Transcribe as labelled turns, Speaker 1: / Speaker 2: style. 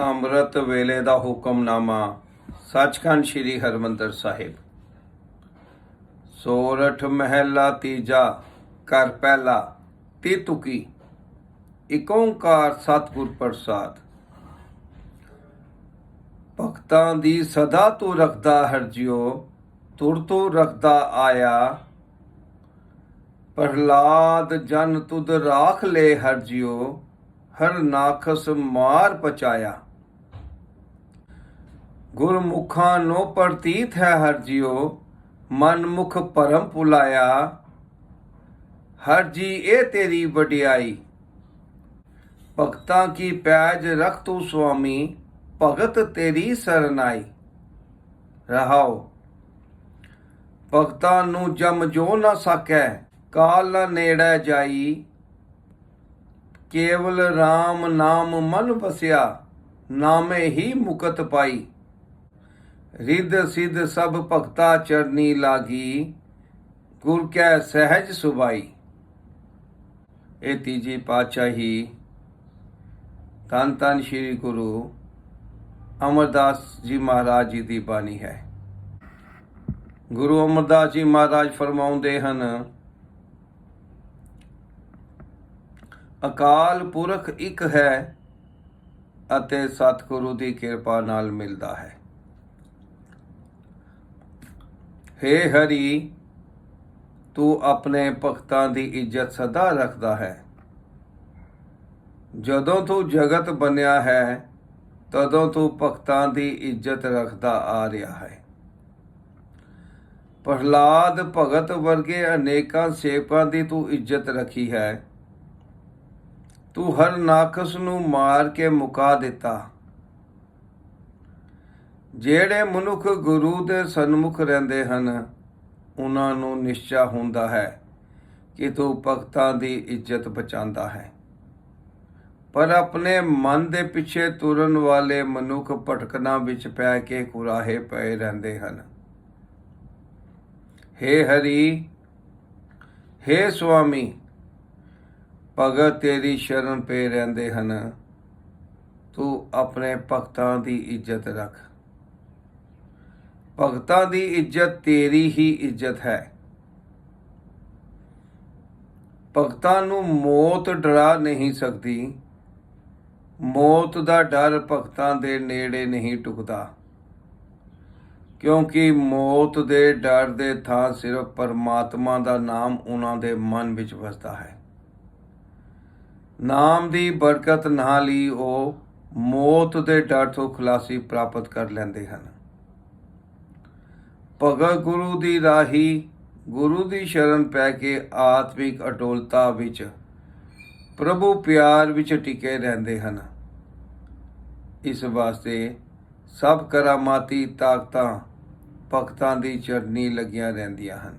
Speaker 1: ਅੰਮ੍ਰਿਤ ਵੇਲੇ ਦਾ ਹੁਕਮਨਾਮਾ, ਸੱਚਖੰਡ ਸ੍ਰੀ ਹਰਮੰਦਰ ਸਾਹਿਬ। ਸੋਰਠ ਮਹਿਲਾ ਤੀਜਾ ਕਰ ਪਹਿਲਾ ਤੀਤੁਕੀ ਇਕ ਓੰਕਾਰ ਸਤਿਗੁਰ ਪ੍ਰਸਾਦ। ਭਗਤਾਂ ਦੀ ਸਦਾ ਤੂੰ ਰੱਖਦਾ ਹਰ ਜਿਉ, ਤੁਰ ਤੂੰ ਰੱਖਦਾ ਆਇਆ। ਪ੍ਰਹਲਾਦ ਜਨ ਤੁਧ ਰਾਖ ਲੈ ਹਰ ਜਿਉ, ਹਰ ਨਾਖਸ ਮਾਰ ਪਚਾਇਆ। ਗੁਰਮੁਖਾਂ ਨੋ ਪ੍ਰਤੀਤ ਹੈ ਹਰ ਜਿਉ ਮਨ ਪਰਮ ਪੁਲਾਇਆ। ਹਰ ਜੀ ਇਹ ਤੇਰੀ ਵਡਿਆਈ। ਭਗਤਾਂ ਕੀ ਪੈਜ ਰਖ ਤੂੰ ਸੁਆਮੀ, ਭਗਤ ਤੇਰੀ ਸਰਨਾਈ। ਰਹਾਓ। ਭਗਤਾਂ ਨੂੰ ਜਮ ਜੋ ਨਾ ਸਕੈ, ਕਾਲ ਨਾ ਨੇੜੇ ਜਾਈ। ਕੇਵਲ RAM ਨਾਮ ਮਨ ਵਸਿਆ, ਨਾਮੇ ਹੀ ਮੁਕਤ ਪਾਈ। ਰਿੱਧ ਸਿੱਧ ਸਭ ਭਗਤਾ ਚਰਨੀ ਲਾਗੀ, ਗੁਰ ਕੈ ਸਹਿਜ ਸੁਭਾਈ। ਇਹ ਤੀਜੀ ਪਾਤਸ਼ਾਹੀ ਧੰਨ ਧੰਨ ਸ੍ਰੀ ਗੁਰੂ ਅਮਰਦਾਸ ਜੀ ਮਹਾਰਾਜ ਜੀ ਦੀ ਬਾਣੀ ਹੈ। ਗੁਰੂ ਅਮਰਦਾਸ ਜੀ ਮਹਾਰਾਜ ਫਰਮਾਉਂਦੇ ਹਨ, ਅਕਾਲ ਪੁਰਖ ਇੱਕ ਹੈ ਅਤੇ ਸਤਿਗੁਰੂ ਦੀ ਕਿਰਪਾ ਨਾਲ ਮਿਲਦਾ ਹੈ। ਹੇ ਹਰੀ, ਤੂੰ ਆਪਣੇ ਭਗਤਾਂ ਦੀ ਇੱਜ਼ਤ ਸਦਾ ਰੱਖਦਾ ਹੈ। ਜਦੋਂ ਤੂੰ ਜਗਤ ਬਣਿਆ ਹੈ, ਤਦੋਂ ਤੂੰ ਭਗਤਾਂ ਦੀ ਇੱਜ਼ਤ ਰੱਖਦਾ ਆ ਰਿਹਾ ਹੈ। ਪ੍ਰਹਲਾਦ ਭਗਤ ਵਰਗੇ ਅਨੇਕਾਂ ਸੇਵਕਾਂ ਦੀ ਤੂੰ ਇੱਜ਼ਤ ਰੱਖੀ ਹੈ। ਤੂੰ ਹਰ ਨਾਖਸ ਨੂੰ ਮਾਰ ਕੇ ਮੁਕਾ ਦਿੱਤਾ। ਜਿਹੜੇ ਮਨੁੱਖ ਗੁਰੂ ਦੇ ਸਨਮੁਖ ਰਹਿੰਦੇ ਹਨ, ਉਹਨਾਂ ਨੂੰ ਨਿਸ਼ਚਾ ਹੁੰਦਾ ਹੈ ਕਿ ਤੂੰ ਭਗਤਾਂ ਦੀ ਇੱਜ਼ਤ ਬਚਾਉਂਦਾ ਹੈ। ਪਰ ਆਪਣੇ ਮਨ ਦੇ ਪਿੱਛੇ ਤੁਰਨ ਵਾਲੇ ਮਨੁੱਖ ਭਟਕਣਾ ਵਿੱਚ ਪੈ ਕੇ ਕੁਰਾਹੇ ਪਏ ਰਹਿੰਦੇ ਹਨ। ਹੇ ਹਰੀ, ਹੇ ਸੁਆਮੀ, ਭਗਤ ਤੇਰੀ ਸ਼ਰਨ ਪਏ ਰਹਿੰਦੇ ਹਨ। ਤੂੰ ਆਪਣੇ ਭਗਤਾਂ ਦੀ ਇੱਜ਼ਤ ਰੱਖ। ਭਗਤਾਂ ਦੀ ਇੱਜ਼ਤ ਤੇਰੀ ਹੀ ਇੱਜ਼ਤ ਹੈ। ਭਗਤਾਂ ਨੂੰ ਮੌਤ ਡਰਾ ਨਹੀਂ ਸਕਦੀ। ਮੌਤ ਦਾ ਡਰ ਭਗਤਾਂ ਦੇ ਨੇੜੇ ਨਹੀਂ ਟੁਕਦਾ। ਕਿਉਂਕਿ ਮੌਤ ਦੇ ਡਰ ਦੇ ਥਾਂ ਸਿਰਫ ਪਰਮਾਤਮਾ ਦਾ ਨਾਮ ਉਹਨਾਂ ਦੇ ਮਨ ਵਿੱਚ ਵਸਦਾ ਹੈ। ਨਾਮ ਦੀ ਬਰਕਤ ਨਾਲ ਹੀ ਉਹ ਮੌਤ ਦੇ ਡਰ ਤੋਂ ਖਲਾਸੀ ਪ੍ਰਾਪਤ ਕਰ ਲੈਂਦੇ ਹਨ। ਭਗਤ ਗੁਰੂ ਦੀ ਰਾਹੀ, ਗੁਰੂ ਦੀ ਸ਼ਰਨ ਪੈ ਕੇ ਆਤਮਿਕ ਅਟੋਲਤਾ ਵਿੱਚ ਪ੍ਰਭੂ ਪਿਆਰ ਵਿੱਚ ਟਿਕੇ ਰਹਿੰਦੇ ਹਨ। ਇਸ ਵਾਸਤੇ ਸਭ ਕਰਾਮਾਤੀ ਤਾਕਤਾਂ ਭਗਤਾਂ ਦੀ ਚਰਨੀ ਲੱਗੀਆਂ ਰਹਿੰਦੀਆਂ ਹਨ।